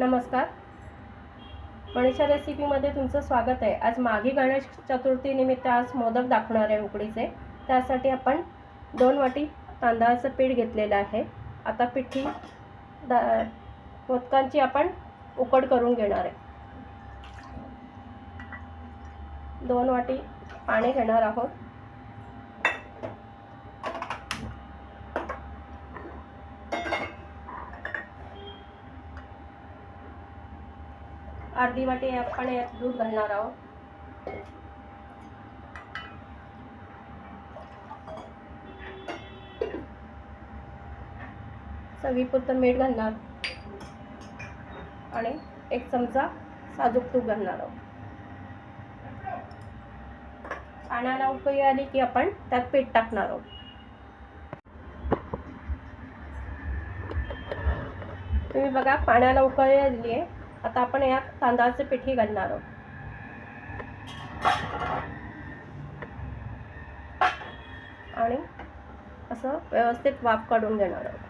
नमस्कार. मनीषा रेसिपीमध्ये तुमचं स्वागत आहे. आज मागे गणेश चतुर्थीनिमित्त आज मोदक दाखवणार आहे उकडीचे. त्यासाठी आपण दोन वाटी तांदळाचं पीठ घेतलेलं आहे. आता पिठी दा मोदकांची आपण उकड करून घेणार आहे. दोन वाटी पाणी घेणार आहोत. अर्धी वाटी आपण यात दूध घालणार आहोत. चवीपुरतं मीठ घालणार. आणि एक चमचा साजूक तूप घालणार आहोत. पाण्याला उकळी आली की आपण त्यात पीठ टाकणार आहोत. तुम्ही बघा पाण्याला उकळी आली आहे. आता आपण यात तांदळाचे पिठी घालणार आहोत. आणि असं व्यवस्थित वाफ काढून घेणार आहोत.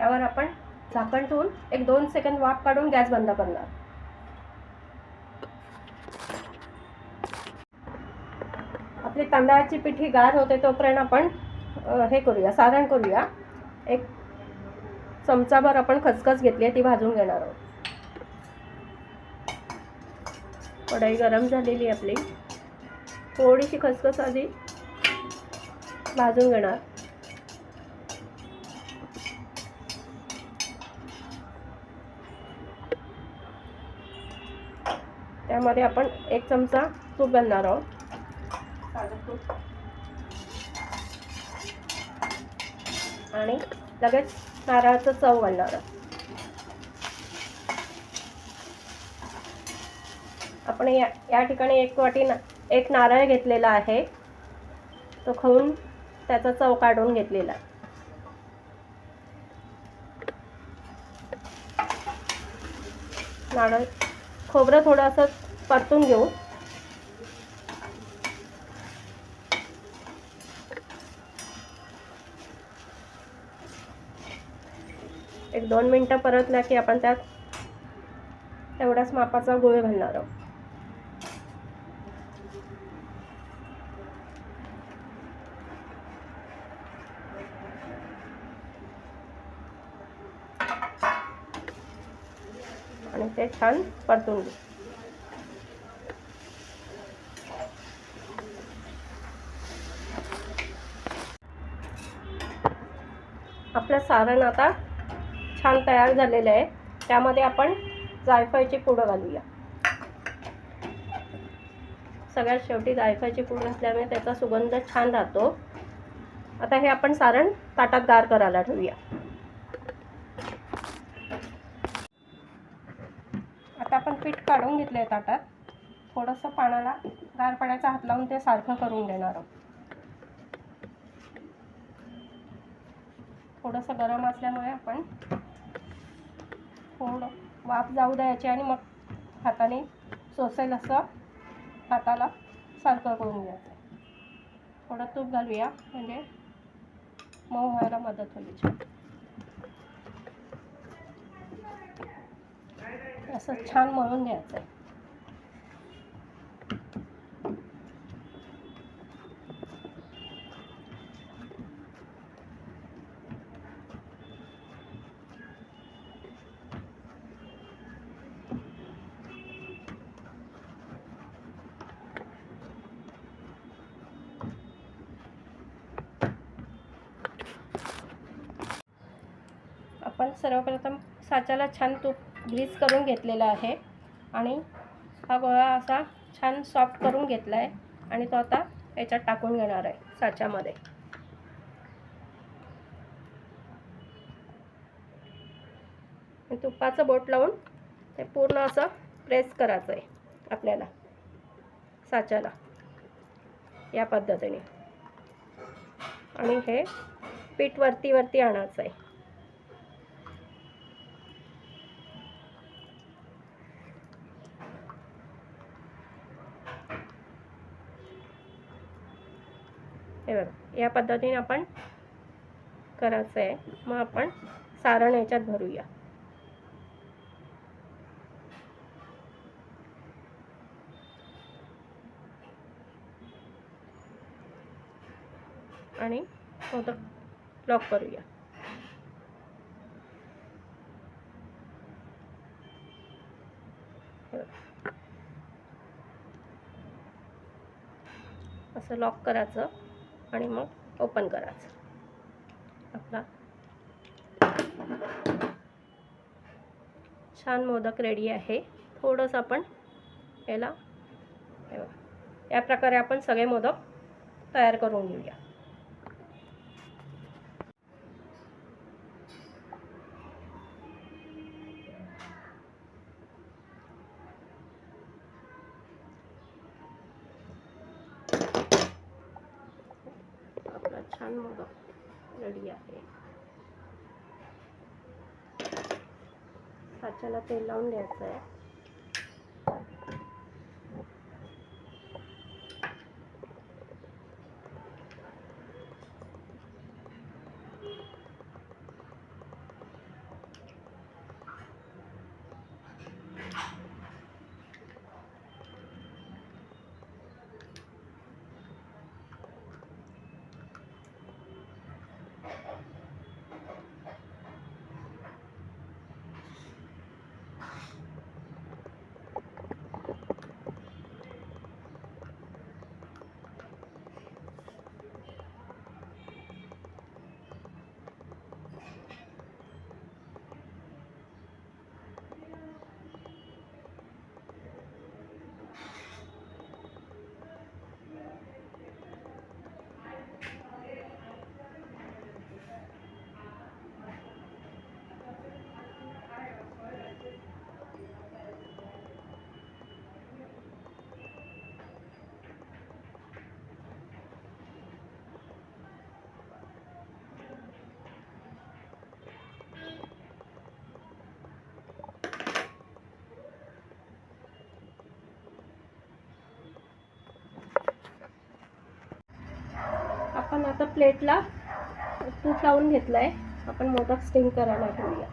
त्यावर आपण झाकण ठेवून एक दोन सेकंद वाफ काढून गॅस बंद करणार. आपली तांदळाची पिठी गार होते तोपर्यंत आपण हे करूया सारण करूया. एक चमचाभर आपण खसखस घेतली आहे ती भाजून घेणार आहोत. कढई गरम झालेली आपली. थोडीशी खसखस आधी भाजून घेणार. त्यामध्ये आपण एक चमचा तूप घालणार आहोत. आणि लगेच नारळाचं चव घालणार आहोत. आपण या या ठिकाणी एक वाटी ना एक नारळ घेतलेला आहे. तो खाऊन त्याचा चव काढून घेतलेला. नारळ खोबरं थोडंसं परतून घेऊ. एक दोन मिनटं परतल्या की आपण त्यात तेवढ्याच मापाचा गुळ घालणार आहोत. ते छान परतून घे. आपलं सारण आता छान तयार झालेलं आहे. त्यामध्ये आपण जायफळची पूड घालूया. सगळ्यात शेवटी जायफळची पूड घातल्यामुळे त्याचा सुगंध छान राहतो. आता हे आपण सारण ताटात गार करायला ठेवूया आता आपण पीठ काढून घेतलं आहे ताटात. थोडंसं पाण्याला गार पाण्याचा हात लावून ते सारखं करून घेणार आहोत. थोडंसं गरम असल्यामुळे आपण थोडं वाफ जाऊ द्यायची आणि मग हाताने सोसेल असं हाताला सारखं करून घ्यायचं. थोडं तूप घालूया म्हणजे मऊ व्हायला मदत होईल. असं छान मळून घ्यायचं आहे. आपण सर्वप्रथम साच्याला छान तूप ग्रीस करून घेतलेला आहे. आणि हा गोळा असा छान सॉफ्ट करून घेतला आहे आणि तो आता याच्यात टाकून घेणार आहे साच्यामध्ये. तुपाचं बोट लावून ते पूर्ण असं प्रेस करायचं आहे आपल्याला साच्याला या पद्धतीने. आणि हे पीठ वरती वरती आणायचं आहे हे बघा या पद्धतीने आपण करायचं आहे मग आपण सारण याच्यात भरूया. आणि मोदक लॉक करूया. असं लॉक करायचं. आणि मग ओपन करायचं. आपला. छान मोदक रेडी आहे. थोडंसं आपण याला या प्रकारे आपण सगळे मोदक तयार करून घेऊया. छान मोदक रेडी आहे. साच्याला तेल लावून द्यायचं आहे आपण आता प्लेटला तूप लावून घेतलं आहे आपण मोदक स्टीम करायला घेऊया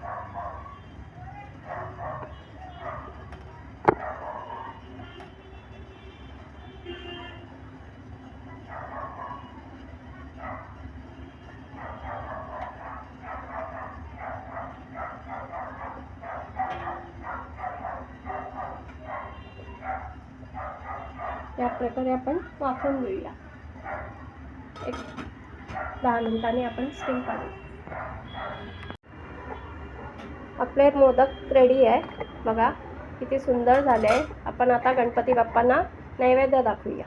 या प्रकारे आपण वाफवून घेऊया. एक दहा मिनिटांनी आपण स्टीम काढू. आपले मोदक रेडी आहे. बघा किती सुंदर झाले आहे आपण आता गणपती बाप्पांना नैवेद्य दाखवूया.